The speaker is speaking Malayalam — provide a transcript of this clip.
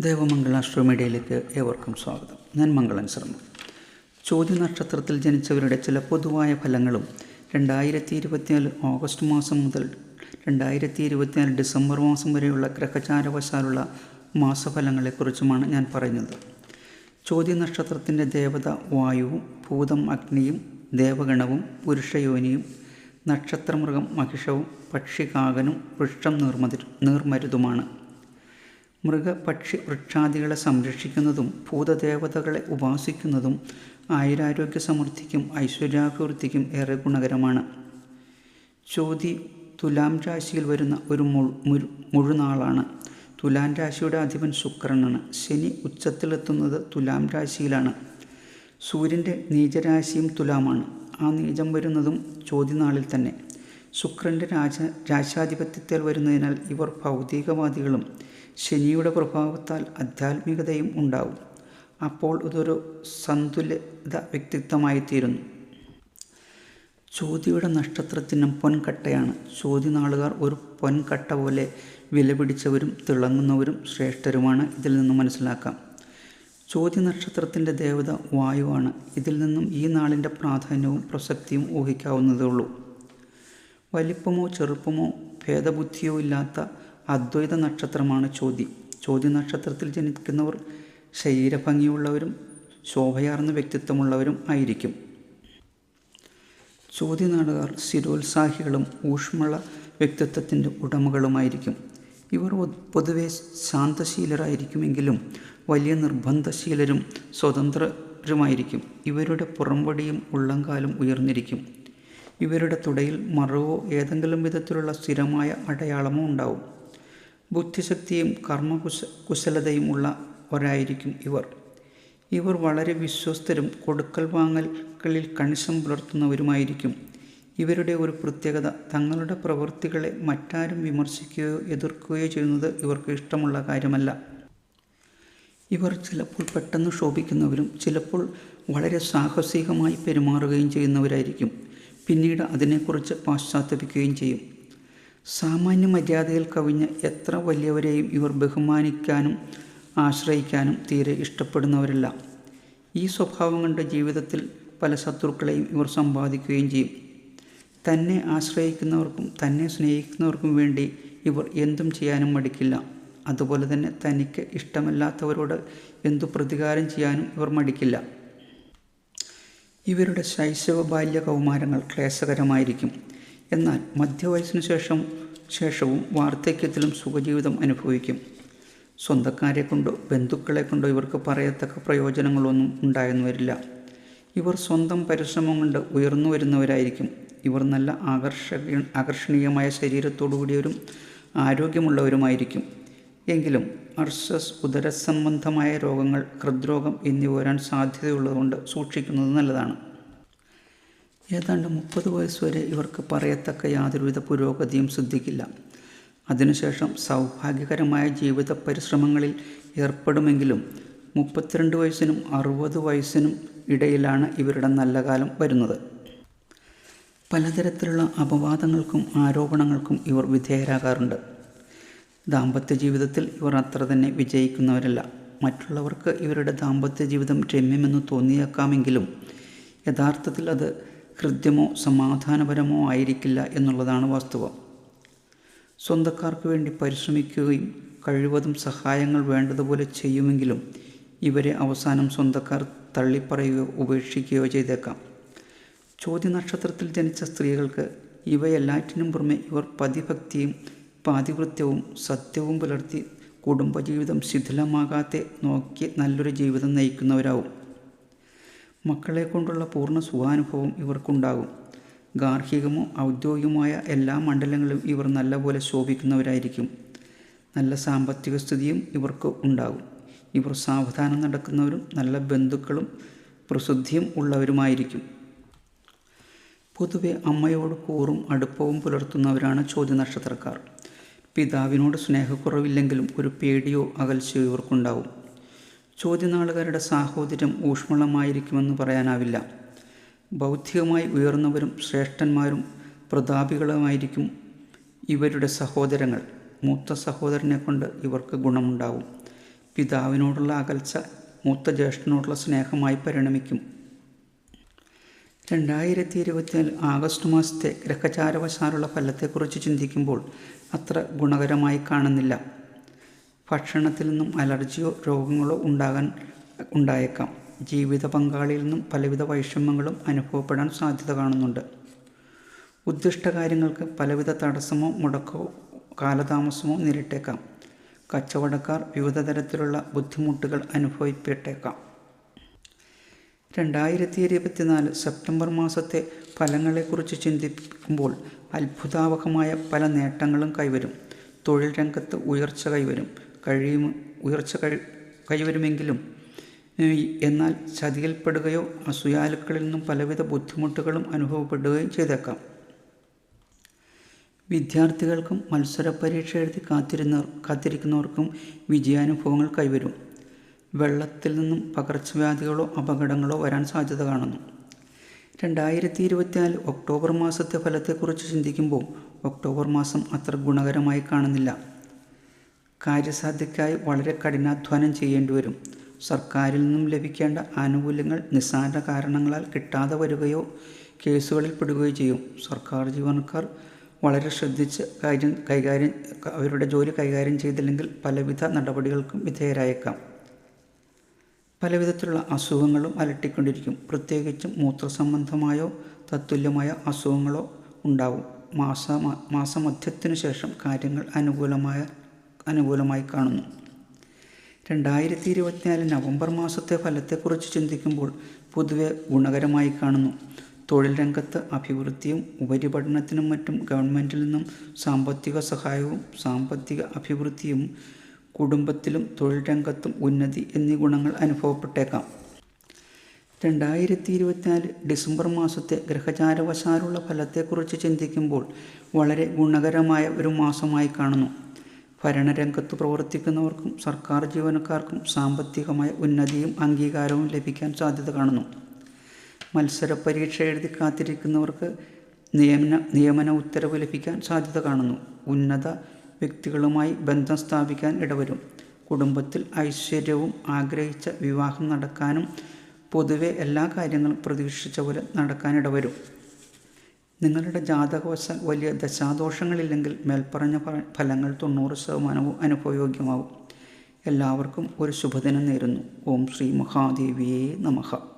ദേവമംഗള അസ്ട്രോമീഡിയയിലേക്ക് ഏവർക്കും സ്വാഗതം. ഞാൻ മംഗളൻ ശർമ്മ. ചോദ്യ നക്ഷത്രത്തിൽ ജനിച്ചവരുടെ ചില പൊതുവായ ഫലങ്ങളും രണ്ടായിരത്തി ഇരുപത്തിനാല് ഓഗസ്റ്റ് മാസം മുതൽ രണ്ടായിരത്തി ഇരുപത്തിനാല് ഡിസംബർ മാസം വരെയുള്ള ഗ്രഹചാരവശാലുള്ള മാസഫലങ്ങളെക്കുറിച്ചുമാണ് ഞാൻ പറയുന്നത്. ചോദ്യ നക്ഷത്രത്തിന്റെ ദേവത വായുവും ഭൂതം അഗ്നിയും ദേവഗണവും പുരുഷയോനിയും നക്ഷത്രമൃഗം മഹിഷവും പക്ഷികാകനും വൃക്ഷം നീർമതി നീർമരുതുമാണ്. മൃഗ പക്ഷി വൃക്ഷാദികളെ സംരക്ഷിക്കുന്നതും ഭൂതദേവതകളെ ഉപാസിക്കുന്നതും ആയുരാരോഗ്യ സമൃദ്ധിക്കും ഐശ്വര്യാഭിവൃദ്ധിക്കും ഏറെ ഗുണകരമാണ്. ചോതി തുലാം രാശിയിൽ വരുന്ന ഒരു മുഴു മുഴു മുഴുനാളാണ്. തുലാം രാശിയുടെ അധിപൻ ശുക്രനാണ്. ശനി ഉച്ചത്തിലെത്തുന്നത് തുലാം രാശിയിലാണ്. സൂര്യന്റെ നീചരാശിയും തുലാമാണ്. ആ നീചം വരുന്നതും ചോദ്യനാളിൽ തന്നെ. ശുക്രന്റെ രാജ രാജാധിപത്യത്തിൽ വരുന്നതിനാൽ ഇവർ ഭൗതികവാദികളും ശനിയുടെ പ്രഭാവത്താൽ ആധ്യാത്മികതയും ഉണ്ടാവും. അപ്പോൾ ഇതൊരു സന്തുലിത വ്യക്തിത്വമായി വ്യക്തിത്വമായിത്തീരുന്നു. ചോതിയുടെ നക്ഷത്രത്തിനും പൊൻകട്ടയാണ്. ചോതി നാളുകാർ ഒരു പൊൻകട്ട പോലെ വിലപിടിച്ചവരും തിളങ്ങുന്നവരും ശ്രേഷ്ഠരുമാണ് ഇതിൽ നിന്ന് മനസ്സിലാക്കാം. ചോതി നക്ഷത്രത്തിന്റെ ദേവത വായുവാണ്. ഇതിൽ നിന്നും ഈ നാളിന്റെ പ്രാധാന്യവും പ്രസക്തിയും ഊഹിക്കാവുന്നതേ ഉള്ളൂ വലിപ്പമോ ചെറുപ്പമോ ഭേദബുദ്ധിയോ ഇല്ലാത്ത അദ്വൈത നക്ഷത്രമാണ് ചോതി. ചോദ്യ നക്ഷത്രത്തിൽ ജനിക്കുന്നവർ ശരീരഭംഗിയുള്ളവരും ശോഭയാർന്ന വ്യക്തിത്വമുള്ളവരും ആയിരിക്കും. ചോദ്യനാടുകാർ സ്ഥിരോത്സാഹികളും ഊഷ്മള വ്യക്തിത്വത്തിന്റെ ഉടമകളുമായിരിക്കും. ഇവർ പൊതുവെ ശാന്തശീലരായിരിക്കുമെങ്കിലും വലിയ നിർബന്ധശീലരും സ്വതന്ത്രരുമായിരിക്കും. ഇവരുടെ പുറംപടിയും ഉള്ളംകാലും ഉയർന്നിരിക്കും. ഇവരുടെ തുടയിൽ മറവോ ഏതെങ്കിലും വിധത്തിലുള്ള സ്ഥിരമായ അടയാളമോ ഉണ്ടാവും. ബുദ്ധിശക്തിയും കർമ്മകുശ കുശലതയും ഉള്ള ഒരായിരിക്കും ഇവർ. ഇവർ വളരെ വിശ്വസ്തരും കൊടുക്കൽ വാങ്ങലുകളിൽ കണിശം പുലർത്തുന്നവരുമായിരിക്കും. ഇവരുടെ ഒരു പ്രത്യേകത തങ്ങളുടെ പ്രവൃത്തികളെ മറ്റാരും വിമർശിക്കുകയോ എതിർക്കുകയോ ചെയ്യുന്നത് ഇവർക്ക് ഇഷ്ടമുള്ള കാര്യമല്ല. ഇവർ ചിലപ്പോൾ പെട്ടെന്ന് ശോഭിക്കുന്നവരും ചിലപ്പോൾ വളരെ സാഹസികമായി പെരുമാറുകയും ചെയ്യുന്നവരായിരിക്കും. പിന്നീട് അതിനെക്കുറിച്ച് പാശ്ചാത്തപിക്കുകയും ചെയ്യും. സാമാന്യ മര്യാദയിൽ കവിഞ്ഞ എത്ര വലിയവരെയും ഇവർ ബഹുമാനിക്കാനും ആശ്രയിക്കാനും തീരെ ഇഷ്ടപ്പെടുന്നവരല്ല. ഈ സ്വഭാവം കൊണ്ട് ജീവിതത്തിൽ പല ശത്രുക്കളെയും ഇവർ സമ്പാദിക്കുകയും ചെയ്യും. തന്നെ ആശ്രയിക്കുന്നവർക്കും തന്നെ സ്നേഹിക്കുന്നവർക്കും വേണ്ടി ഇവർ എന്തും ചെയ്യാനും മടിക്കില്ല. അതുപോലെ തന്നെ തനിക്ക് ഇഷ്ടമല്ലാത്തവരോട് എന്തു പ്രതികാരം ചെയ്യാനും ഇവർ മടിക്കില്ല. ഇവരുടെ ശൈശവ ബാല്യ കൗമാരങ്ങൾ ക്ലേശകരമായിരിക്കും. എന്നാൽ മധ്യവയസ്സിനു ശേഷം ശേഷവും വാർദ്ധക്യത്തിലും സുഖജീവിതം അനുഭവിക്കും. സ്വന്തക്കാരെ കൊണ്ടോ ബന്ധുക്കളെ കൊണ്ടോ ഇവർക്ക് പറയത്തക്ക പ്രയോജനങ്ങളൊന്നും ഉണ്ടായെന്ന് വരില്ല. ഇവർ സ്വന്തം പരിശ്രമം കൊണ്ട് ഉയർന്നു വരുന്നവരായിരിക്കും. ഇവർ നല്ല ആകർഷക ആകർഷണീയമായ ശരീരത്തോടു കൂടിയവരും ആരോഗ്യമുള്ളവരുമായിരിക്കും. എങ്കിലും അർസസ് ഉദരസംബന്ധമായ രോഗങ്ങൾ ഹൃദ്രോഗം എന്നിവ വരാൻ സാധ്യതയുള്ളതുകൊണ്ട് സൂക്ഷിക്കുന്നത് നല്ലതാണ്. ഏതാണ്ട് മുപ്പത് വയസ്സുവരെ ഇവർക്ക് പറയത്തക്ക യാതൊരുവിധ പുരോഗതിയും സിദ്ധിക്കില്ല. അതിനുശേഷം സൗഭാഗ്യകരമായ ജീവിത പരിശ്രമങ്ങളിൽ ഏർപ്പെടുമെങ്കിലും മുപ്പത്തിരണ്ട് വയസ്സിനും അറുപത് വയസ്സിനും ഇടയിലാണ് ഇവരുടെ നല്ല കാലം വരുന്നത്. പലതരത്തിലുള്ള അപവാദങ്ങൾക്കും ആരോപണങ്ങൾക്കും ഇവർ വിധേയരാകാറുണ്ട്. ദാമ്പത്യ ജീവിതത്തിൽ ഇവർ അത്ര തന്നെ വിജയിക്കുന്നവരല്ല. മറ്റുള്ളവർക്ക് ഇവരുടെ ദാമ്പത്യ ജീവിതം രമ്യമെന്ന് തോന്നിയേക്കാമെങ്കിലും യഥാർത്ഥത്തിൽ അത് ഹൃദ്യമോ സമാധാനപരമോ ആയിരിക്കില്ല എന്നുള്ളതാണ് വാസ്തവം. സ്വന്തക്കാർക്ക് വേണ്ടി പരിശ്രമിക്കുകയും കഴിവതും സഹായങ്ങൾ വേണ്ടതുപോലെ ചെയ്യുമെങ്കിലും ഇവരെ അവസാനം സ്വന്തക്കാർ തള്ളിപ്പറയുകയോ ഉപേക്ഷിക്കുകയോ ചെയ്തേക്കാം. ചോദ്യ നക്ഷത്രത്തിൽ ജനിച്ച സ്ത്രീകൾക്ക് ഇവയെല്ലാറ്റിനും പുറമെ ഇവർ പതിഭക്തിയും പാതിവൃത്യവും സത്യവും പുലർത്തി കുടുംബജീവിതം ശിഥിലമാകാതെ നോക്കി നല്ലൊരു ജീവിതം നയിക്കുന്നവരാവും. മക്കളെ കൊണ്ടുള്ള പൂർണ സുഖാനുഭവം ഇവർക്കുണ്ടാകും. ഗാർഹികമോ ഔദ്യോഗികമായ എല്ലാ മണ്ഡലങ്ങളിലും ഇവർ നല്ലപോലെ ശോഭിക്കുന്നവരായിരിക്കും. നല്ല സാമ്പത്തിക സ്ഥിതിയും ഇവർക്ക് ഉണ്ടാകും. ഇവർ സാവധാനം നടക്കുന്നവരും നല്ല ബന്ധുക്കളും പ്രസിദ്ധിയും ഉള്ളവരുമായിരിക്കും. പൊതുവെ അമ്മയോട് കൂറും അടുപ്പവും പുലർത്തുന്നവരാണ് ചോദ്യ നക്ഷത്രക്കാർ പിതാവിനോട് സ്നേഹക്കുറവില്ലെങ്കിലും ഒരു പേടിയോ അകൽച്ചയോ ഇവർക്കുണ്ടാവും. ചോദ്യനാളുകാരുടെ സാഹോദര്യം ഊഷ്മളമായിരിക്കുമെന്ന് പറയാനാവില്ല. ബൗദ്ധികമായി ഉയർന്നവരും ശ്രേഷ്ഠന്മാരും പ്രതാപികളുമായിരിക്കും ഇവരുടെ സഹോദരങ്ങൾ. മൂത്ത സഹോദരനെ കൊണ്ട് ഇവർക്ക് ഗുണമുണ്ടാവും. പിതാവിനോടുള്ള അകൽച്ച മൂത്ത ജ്യേഷ്ഠനോടുള്ള സ്നേഹമായി പരിണമിക്കും. രണ്ടായിരത്തി ഇരുപത്തിനാല് ആഗസ്റ്റ് മാസത്തെ ഗ്രഹചാരവശാലുള്ള ഫലത്തെക്കുറിച്ച് ചിന്തിക്കുമ്പോൾ അത്ര ഗുണകരമായി കാണുന്നില്ല. ഭക്ഷണത്തിൽ നിന്നും അലർജിയോ രോഗങ്ങളോ ഉണ്ടാകാൻ ഉണ്ടായേക്കാം. ജീവിത പങ്കാളിയിൽ നിന്നും പലവിധ വൈഷമ്യങ്ങളും അനുഭവപ്പെടാൻ സാധ്യത കാണുന്നുണ്ട്. ഉദ്ദിഷ്ട കാര്യങ്ങൾക്ക് പലവിധ തടസ്സമോ മുടക്കോ കാലതാമസമോ നേരിട്ടേക്കാം. കച്ചവടക്കാർ വിവിധ തരത്തിലുള്ള ബുദ്ധിമുട്ടുകൾ അനുഭവപ്പെട്ടേക്കാം. രണ്ടായിരത്തി ഇരുപത്തിനാല് സെപ്റ്റംബർ മാസത്തെ ഫലങ്ങളെക്കുറിച്ച് ചിന്തിക്കുമ്പോൾ അത്ഭുതാവഹമായ പല നേട്ടങ്ങളും കൈവരും. തൊഴിൽ രംഗത്ത് ഉയർച്ച കൈവരും. കഴിയും ഉയർച്ച കഴി കൈവരുമെങ്കിലും എന്നാൽ ചതിയിൽപ്പെടുകയോ അസൂയാലുക്കളിൽ നിന്നും പലവിധ ബുദ്ധിമുട്ടുകളും അനുഭവപ്പെടുകയും ചെയ്തേക്കാം. വിദ്യാർത്ഥികൾക്കും മത്സര പരീക്ഷ എഴുതി കാത്തിരുന്നവർ കാത്തിരിക്കുന്നവർക്കും വിജയാനുഭവങ്ങൾ കൈവരും. വെള്ളത്തിൽ നിന്നും പകർച്ചവ്യാധികളോ അപകടങ്ങളോ വരാൻ സാധ്യത കാണുന്നു. രണ്ടായിരത്തി ഇരുപത്തിനാല് ഒക്ടോബർ മാസത്തെ ഫലത്തെക്കുറിച്ച് ചിന്തിക്കുമ്പോൾ ഒക്ടോബർ മാസം അത്ര ഗുണകരമായി കാണുന്നില്ല. കാര്യസാധ്യക്കായി വളരെ കഠിനാധ്വാനം ചെയ്യേണ്ടി വരും. സർക്കാരിൽ നിന്നും ലഭിക്കേണ്ട ആനുകൂല്യങ്ങൾ നിസ്സാര കാരണങ്ങളാൽ കിട്ടാതെ വരികയോ കേസുകളിൽ പെടുകയോ ചെയ്യും. സർക്കാർ ജീവനക്കാർ വളരെ ശ്രദ്ധിച്ച് കാര്യം കൈകാര്യം അവരുടെ ജോലി കൈകാര്യം ചെയ്തില്ലെങ്കിൽ പലവിധ നടപടികൾക്കും വിധേയരായേക്കാം. പലവിധത്തിലുള്ള അസുഖങ്ങളും അലട്ടിക്കൊണ്ടിരിക്കും. പ്രത്യേകിച്ചും മൂത്രസംബന്ധമായോ തത്തുല്യമായ അസുഖങ്ങളോ ഉണ്ടാവും. മാസ മാസമധ്യത്തിനു ശേഷം കാര്യങ്ങൾ അനുകൂലമായ അനുകൂലമായി കാണുന്നു. രണ്ടായിരത്തി ഇരുപത്തിനാല് നവംബർ മാസത്തെ ഫലത്തെക്കുറിച്ച് ചിന്തിക്കുമ്പോൾ പൊതുവെ ഗുണകരമായി കാണുന്നു. തൊഴിൽ രംഗത്ത് അഭിവൃദ്ധിയും ഉപരിപഠനത്തിനും മറ്റും ഗവൺമെന്റിൽ നിന്നും സാമ്പത്തിക സഹായവും സാമ്പത്തിക അഭിവൃദ്ധിയും കുടുംബത്തിലും തൊഴിൽ രംഗത്തും ഉന്നതി എന്നീ ഗുണങ്ങൾ അനുഭവപ്പെട്ടേക്കാം. രണ്ടായിരത്തി ഇരുപത്തിനാല് ഡിസംബർ മാസത്തെ ഗ്രഹചാരവശാലുള്ള ഫലത്തെക്കുറിച്ച് ചിന്തിക്കുമ്പോൾ വളരെ ഗുണകരമായ ഒരു മാസമായി കാണുന്നു. ഭരണരംഗത്ത് പ്രവർത്തിക്കുന്നവർക്കും സർക്കാർ ജീവനക്കാർക്കും സാമ്പത്തികമായ ഉന്നതിയും അംഗീകാരവും ലഭിക്കാൻ സാധ്യത കാണുന്നു. മത്സര പരീക്ഷ എഴുതി കാത്തിരിക്കുന്നവർക്ക് നിയമന നിയമന ഉത്തരവ് ലഭിക്കാൻ സാധ്യത കാണുന്നു. ഉന്നത വ്യക്തികളുമായി ബന്ധം സ്ഥാപിക്കാൻ ഇടവരും. കുടുംബത്തിൽ ഐശ്വര്യവും ആഗ്രഹിച്ച വിവാഹം നടക്കാനും പൊതുവെ എല്ലാ കാര്യങ്ങളും പ്രതീക്ഷിച്ച പോലെ നടക്കാനിടവരും നിങ്ങളുടെ ജാതകവശാൽ വലിയ ദശാദോഷങ്ങളില്ലെങ്കിൽ മേൽപ്പറഞ്ഞ ഫലങ്ങൾ തൊണ്ണൂറ് ശതമാനവും അനുഭവയോഗ്യമാവും. എല്ലാവർക്കും ഒരു ശുഭദിനം നേരുന്നു. ഓം ശ്രീ മഹാദേവിയേ നമഃ.